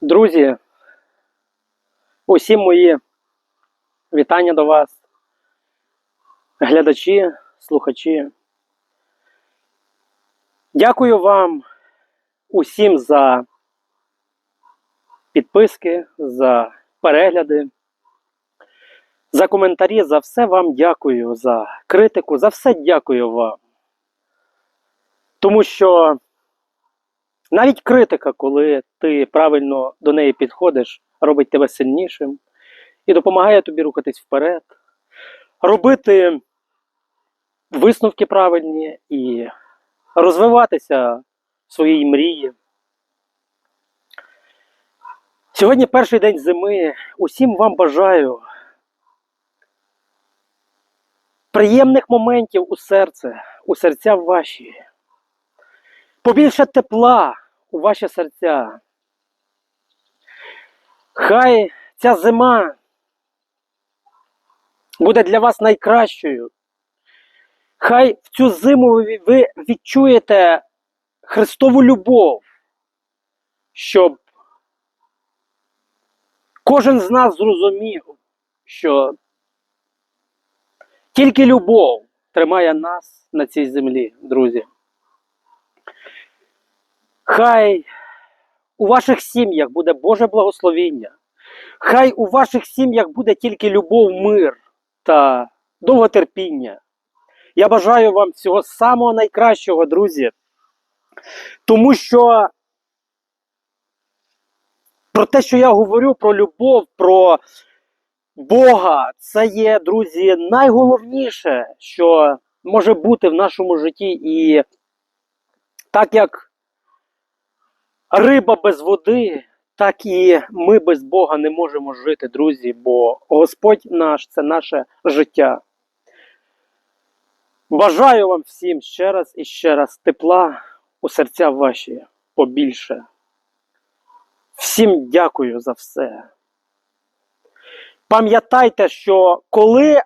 Друзі, усім мої вітання до вас, глядачі, слухачі. Дякую вам усім за підписки, за перегляди, за коментарі, за все вам дякую, за критику, за все дякую вам. Тому що навіть критика, коли ти правильно до неї підходиш, робить тебе сильнішим і допомагає тобі рухатись вперед, робити висновки правильні і розвиватися в своїй мрії. Сьогодні перший день зими. Усім вам бажаю приємних моментів у серце, у серця ваші побільше тепла у ваші серця. Хай ця зима буде для вас найкращою. Хай в цю зиму ви- відчуєте Христову любов, щоб кожен з нас зрозумів, що тільки любов тримає нас на цій землі, друзі. Хай у ваших сім'ях буде Боже благословіння. Хай у ваших сім'ях буде тільки любов, мир та довготерпіння. Я бажаю вам всього самого найкращого, друзі. Тому що про те, що я говорю, про любов, про Бога, це є, друзі, найголовніше, що може бути в нашому житті. І так як риба без води, так і ми без Бога не можемо жити, друзі, бо Господь наш це наше життя. Бажаю вам всім ще раз і ще раз тепла у серця ваші побільше. Всім дякую за все. Пам'ятайте, що коли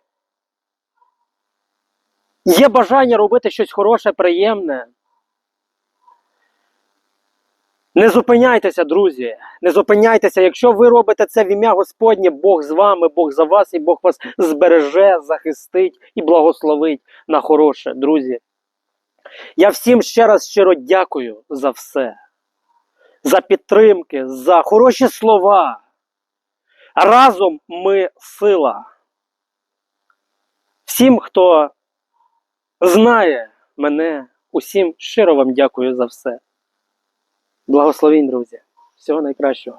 є бажання робити щось хороше, приємне, не зупиняйтеся, друзі. Не зупиняйтеся. Якщо ви робите це в ім'я Господнє, Бог з вами, Бог за вас, і Бог вас збереже, захистить і благословить на хороше, друзі. Я всім ще раз щиро дякую за все, за підтримки, за хороші слова. Разом ми сила. Всім, хто знає мене, усім щиро вам дякую за все. Благословінь, друзі. Всього найкращого.